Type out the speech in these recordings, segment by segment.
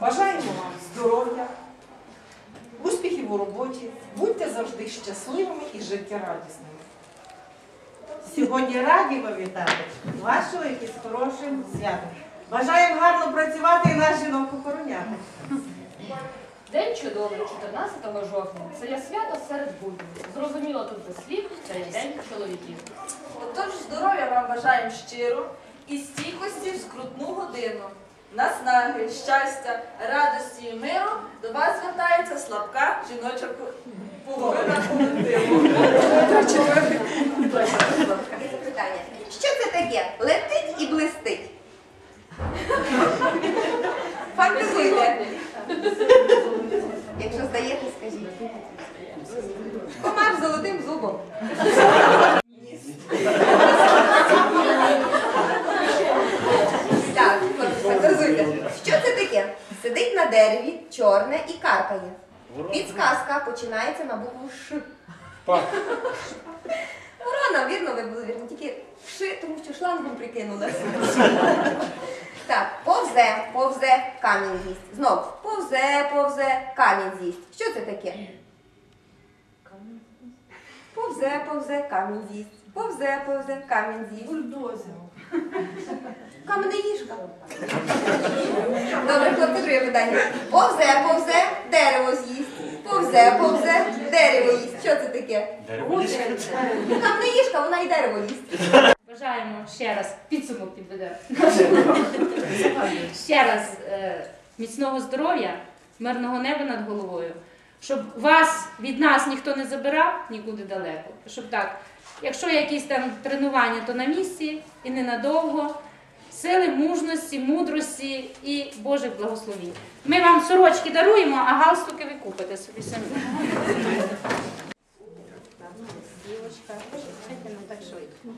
Бажаємо вам здоров'я, успіхів у роботі, будьте завжди щасливими і життєрадісними. Сьогодні раді вітати вашого і з хорошим святом. Бажаємо гарно працювати і наш жінок охороняти. День чудовий, 14 жовтня. Це є свято серед буднів. Зрозуміло, тут без слів, це є день чоловіків. Отож, здоров'я вам бажаємо щиро і стійкості в скрутну годину. Наснаги, щастя, радості і миру до вас звертається слабка жіноча по- половина колективу. Запитання. Що це таке? Летить і блистить. Фантазуйте. Якщо здаєте, скажіть. Комар з золотим зубом. Так, фантазуйте. Що це таке? Сидить на дереві, чорне і каркає. Підсказка починається на букву Ш. Ворона, вірно, ви були вірні, тільки вши, тому що шлангом прикинулася. Так, повзе, повзе, камінь з'їсть. Знов, повзе, повзе, камінь з'їсть. Що це таке? Повзе, повзе, камінь з'їсть. Повзе, повзе, камінь з'їсть. Бульдозер. Каменеїжка. Добре, хлопці, друге питання. Повзе, повзе, дерево з'їсть. Повзе, повзе, дерево їсть. Що це таке? Каменеїжка, вона і дерево їсть. Бажаємо ще раз підсумок підведемо. ще раз е, міцного здоров'я, мирного неба над головою, щоб вас від нас ніхто не забирав нікуди далеко. Щоб так, якщо якісь там тренування, то на місці і ненадовго. Сили, мужності, мудрості і Божих благословінь. Ми вам сорочки даруємо, а галстуки ви купите собі самі. Дівочка, чекайте, не так швидко.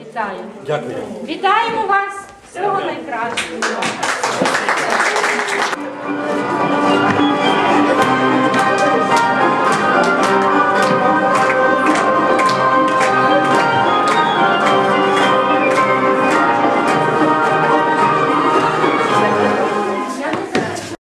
Вітаю. Дякую. Вітаємо вас! Всього найкращого!